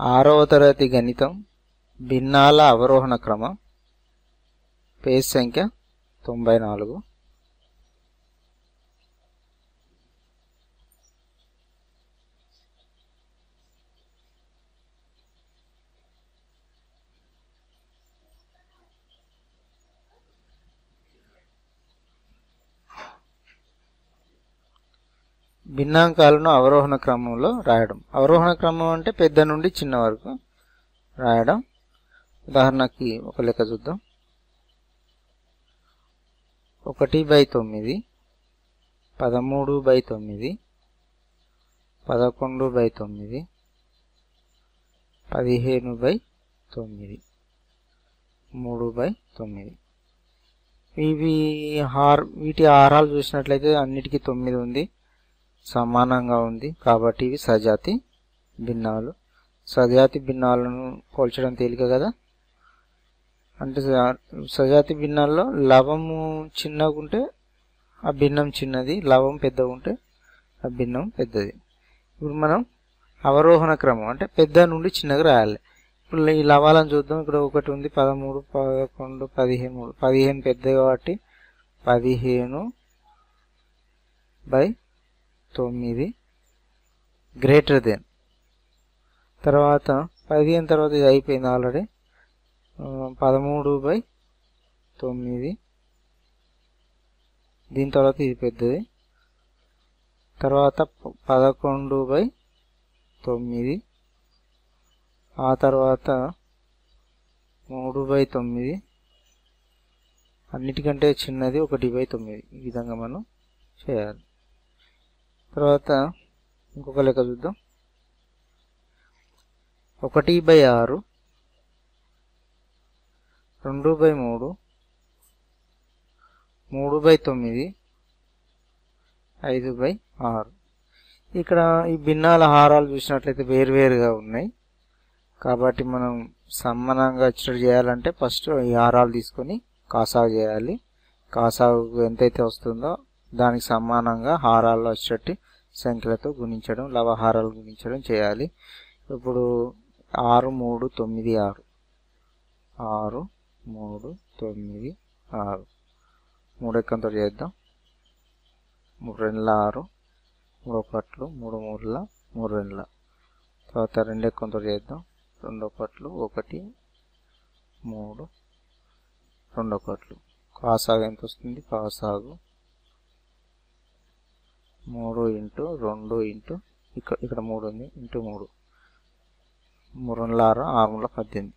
ఆరవ తరగతి గణితం భిన్నాల అవరోహణ క్రమం పేజ్ సంఖ్య తొంభై నాలుగు భిన్నాంకాలను అవరోహణ క్రమంలో రాయడం. అవరోహణ క్రమం అంటే పెద్ద నుండి చిన్న వరకు రాయడం. ఉదాహరణకి ఒక లెక్క చూద్దాం. ఒకటి బై తొమ్మిది పదమూడు బై తొమ్మిది పదకొండు బై తొమ్మిది పదిహేను బై తొమ్మిది మూడు బై తొమ్మిది. ఇవి హార్ వీటి హారాలు చూసినట్లయితే అన్నిటికీ తొమ్మిది ఉంది. సమానంగా ఉంది. కాబట్టి ఇవి సజాతి భిన్నాలు. సజాతి భిన్నాలను పోల్చడం తేలిక కదా? అంటే సజాతి భిన్నాల్లో లవము చిన్నగా ఉంటే ఆ భిన్నం చిన్నది లవం పెద్దగా ఉంటే ఆ భిన్నం పెద్దది. ఇప్పుడు మనం అవరోహణ క్రమం అంటే పెద్ద నుండి చిన్నగా రాయాలి. ఇప్పుడు ఈ లవాలను చూద్దాం. ఇక్కడ ఒకటి ఉంది పదమూడు పదకొండు పదిహేను పదిహేను పెద్దది కాబట్టి పదిహేను బై తొమ్మిది. గ్రేటర్ దెన్ తర్వాత పదిహేను తర్వాత ఇది అయిపోయింది ఆల్రెడీ పదమూడు బై తొమ్మిది. దీని తర్వాత ఇది పెద్దది. తర్వాత పదకొండు బై తొమ్మిది. ఆ తర్వాత మూడు బై తొమ్మిది. అన్నిటికంటే చిన్నది ఒకటి బై తొమ్మిది. ఈ విధంగా మనం చేయాలి. తర్వాత ఇంకొక లెక్క చూద్దాం. ఒకటి బై ఆరు రెండు బై మూడు మూడు బై తొమ్మిది ఐదు బై ఆరు. ఇక్కడ ఈ భిన్నాల హారాలు చూసినట్లయితే వేరువేరుగా ఉన్నాయి. కాబట్టి మనం సమానంగా వచ్చేటట్టు చేయాలంటే ఫస్ట్ ఈ హారాలు తీసుకొని కాసాగు చేయాలి. కాసాగు ఎంతైతే వస్తుందో దానికి సమానంగా హారాల్లో వచ్చేటట్టు సంఖ్యలతో గుణించడం లవహారాలు గుణించడం చేయాలి. ఇప్పుడు ఆరు మూడు తొమ్మిది ఆరు. ఆరు మూడు తొమ్మిది ఆరు. మూడు ఎక్కంతో చేద్దాం. మూడు రెండుల ఆరు. మూడు ఒకట్లు మూడు మూడుల మూడు రెండుల. తర్వాత రెండు ఎక్కంతో చేద్దాం. రెండు ఒకట్లు ఒకటి మూడు రెండు ఒకట్లు. కాసాగు ఎంత వస్తుంది? కాసాగు మూడు ఇంటూ రెండు ఇంటూ ఇక్కడ ఇక్కడ మూడు ఉంది ఇంటూ మూడు. మూడు వందల ఆరు ఆరు వందల పద్దెనిమిది.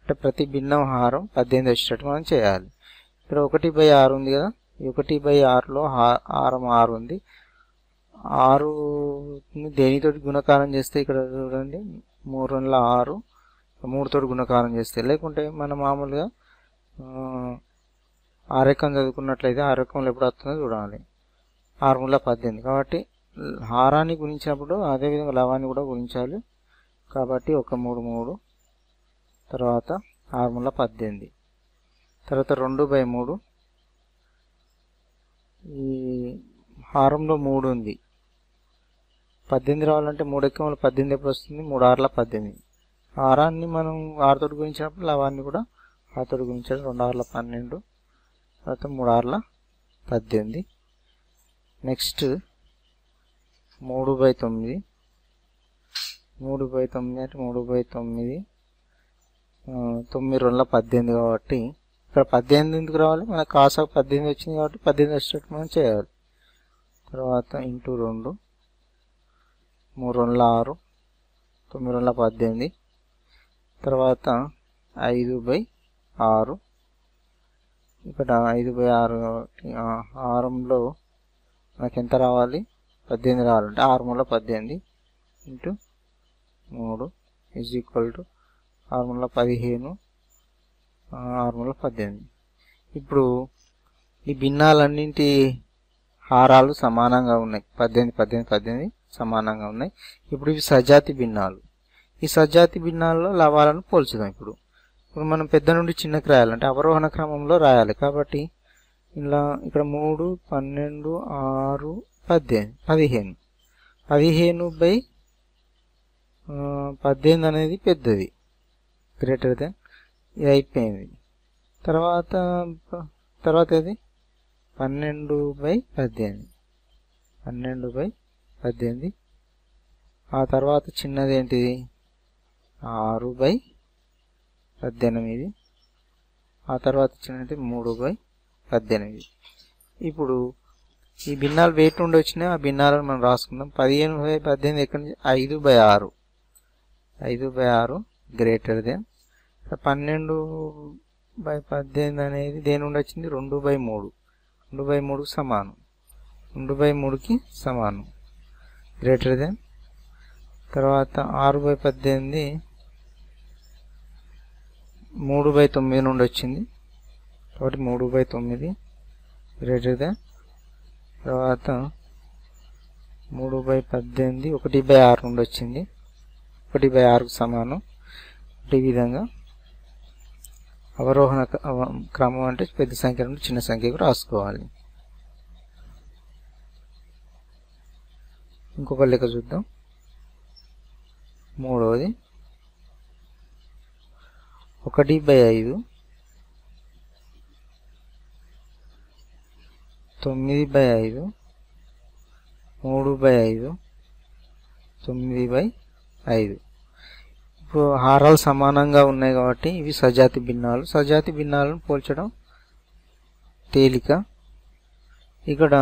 అంటే ప్రతి భిన్నం హారం పద్దెనిమిది వచ్చేటట్టు మనం చేయాలి. ఇక్కడ ఒకటి బై ఆరు ఉంది కదా ఒకటి బై ఆరులో హారం ఆరు ఉంది. ఆరు దేనితోటి గుణకారం చేస్తే ఇక్కడ చూడండి మూడు వందల ఆరు మూడుతోటి గుణకారం చేస్తే. లేకుంటే మన మామూలుగా ఆరకం చదువుకున్నట్లయితే ఆరకంలో ఎప్పుడు వస్తుందో చూడాలి. ఆరు పద్దెనిమిది. కాబట్టి హారాన్ని గుణించినప్పుడు అదేవిధంగా లవాన్ని కూడా గుణించాలి. కాబట్టి ఒక మూడు మూడు. తర్వాత ఆరు పద్దెనిమిది. తర్వాత రెండు బై మూడు. ఈ హారంలో మూడు ఉంది. పద్దెనిమిది రావాలంటే మూడు ఎక్కములు పద్దెనిమిది ఎప్పుడు వస్తుంది? మూడు ఆరుల పద్దెనిమిది. హారాన్ని మనం ఆరుతోటి గురించినప్పుడు లవాన్ని కూడా ఆరుతోటి గుణించాలి. రెండు ఆరుల పన్నెండు. తర్వాత మూడు ఆరుల పద్దెనిమిది. నెక్స్ట్ మూడు బై తొమ్మిది. మూడు బై తొమ్మిది అంటే మూడు బై తొమ్మిది. తొమ్మిది రెండు పద్దెనిమిది కాబట్టి ఇక్కడ పద్దెనిమిది ఎందుకు రావాలి? మన కాసా పద్దెనిమిది వచ్చింది కాబట్టి పద్దెనిమిది వచ్చేటట్టు మనం చేయాలి. తర్వాత ఇంటూ రెండు. మూడు రెండుల ఆరు. తొమ్మిది రెండుల పద్దెనిమిది. తర్వాత ఐదు బై ఆరు. ఇక్కడ ఐదు బై ఆరు కాబట్టి మనకి ఎంత రావాలి? పద్దెనిమిది రావాలంటే ఆరు మూల పద్దెనిమిది ఇంటూ మూడు ఈజ్ ఈక్వల్ టు ఆరు మూల పదిహేను ఆరు మూల పద్దెనిమిది. ఇప్పుడు ఈ భిన్నాలన్నింటి హారాలు సమానంగా ఉన్నాయి. పద్దెనిమిది పద్దెనిమిది పద్దెనిమిది సమానంగా ఉన్నాయి. ఇప్పుడు ఇవి సజాతి భిన్నాలు. ఈ సజాతి భిన్నాల్లో లవాలను పోల్చుదాం ఇప్పుడు. ఇప్పుడు మనం పెద్ద నుండి చిన్నకి రాయాలంటే అవరోహణ క్రమంలో రాయాలి కాబట్టి ఇలా ఇక్కడ మూడు పన్నెండు ఆరు పద్దెనిమిది పదిహేను. పదిహేను బై పద్దెనిమిది అనేది పెద్దది. గ్రేటర్ దెన్ ఇది అయిపోయింది. తర్వాత తర్వాత ఇది పన్నెండు బై పద్దెనిమిది. పన్నెండు బై పద్దెనిమిది. ఆ తర్వాత చిన్నది ఏంటిది ఆరు బై పద్దెనిమిది. ఆ తర్వాత చిన్నది మూడు బై పద్దెనిమిది. ఇప్పుడు ఈ భిన్నాలు వెయిట్ నుండి వచ్చినాయి ఆ భిన్నాలను మనం రాసుకుందాం. పదిహేను బై పద్దెనిమిది ఎక్కడి నుంచి? ఐదు బై ఆరు. ఐదు బై ఆరు గ్రేటర్ దెన్ పన్నెండు బై పద్దెనిమిది అనేది దేని నుండి వచ్చింది? రెండు బై మూడు. రెండు బై మూడుకి సమానం. రెండు బై మూడుకి సమానం. గ్రేటర్ దెన్ తర్వాత ఆరు బై పద్దెనిమిది మూడు బై తొమ్మిది నుండి వచ్చింది. కాబట్టి మూడు బై తొమ్మిది గ్రేటర్ దెన్ తర్వాత మూడు బై పద్దెనిమిది ఒకటి బై ఆరు నుండి వచ్చింది. ఒకటి బై ఆరుకు సమానం. ఈ విధంగా అవరోహణ క్రమం అంటే పెద్ద సంఖ్య నుండి చిన్న సంఖ్యకు రాసుకోవాలి. ఇంకొక లెక్క చూద్దాం. మూడవది ఒకటి బై ఐదు తొమ్మిది బై ఐదు. మూడు బై ఐదు. తొమ్మిది బై ఐదు. ఇప్పుడు హారాలు సమానంగా ఉన్నాయి కాబట్టి ఇవి సజాతి భిన్నాలు. సజాతి భిన్నాలను పోల్చడం తేలిక. ఇక్కడ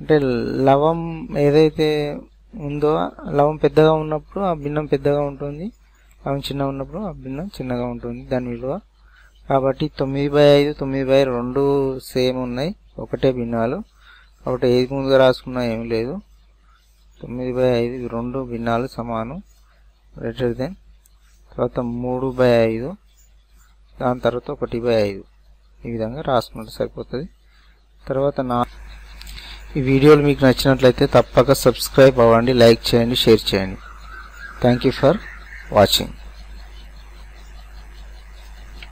అంటే లవం ఏదైతే ఉందో లవం పెద్దగా ఉన్నప్పుడు ఆ భిన్నం పెద్దగా ఉంటుంది. లవం చిన్నగా ఉన్నప్పుడు ఆ భిన్నం చిన్నగా ఉంటుంది. దాని విలువ కాబట్టి తొమ్మిది బై ఐదు తొమ్మిది బై రెండు సేమ్ ఉన్నాయి. ఒకటే భిన్నాలు. కాబట్టి ఏది ముందుగా రాసుకున్నా ఏం లేదు. తొమ్మిది బై ఐదు రెండు భిన్నాలు సమానం. గ్రేటర్ దెన్ తర్వాత మూడు బై ఐదు. దాని తర్వాత ఒకటి బై ఐదు. ఈ విధంగా రాసుకుంటే సరిపోతుంది. తర్వాత నా ఈ వీడియోలు మీకు నచ్చినట్లయితే తప్పక సబ్స్క్రైబ్ అవ్వండి లైక్ చేయండి షేర్ చేయండి. Thank you for watching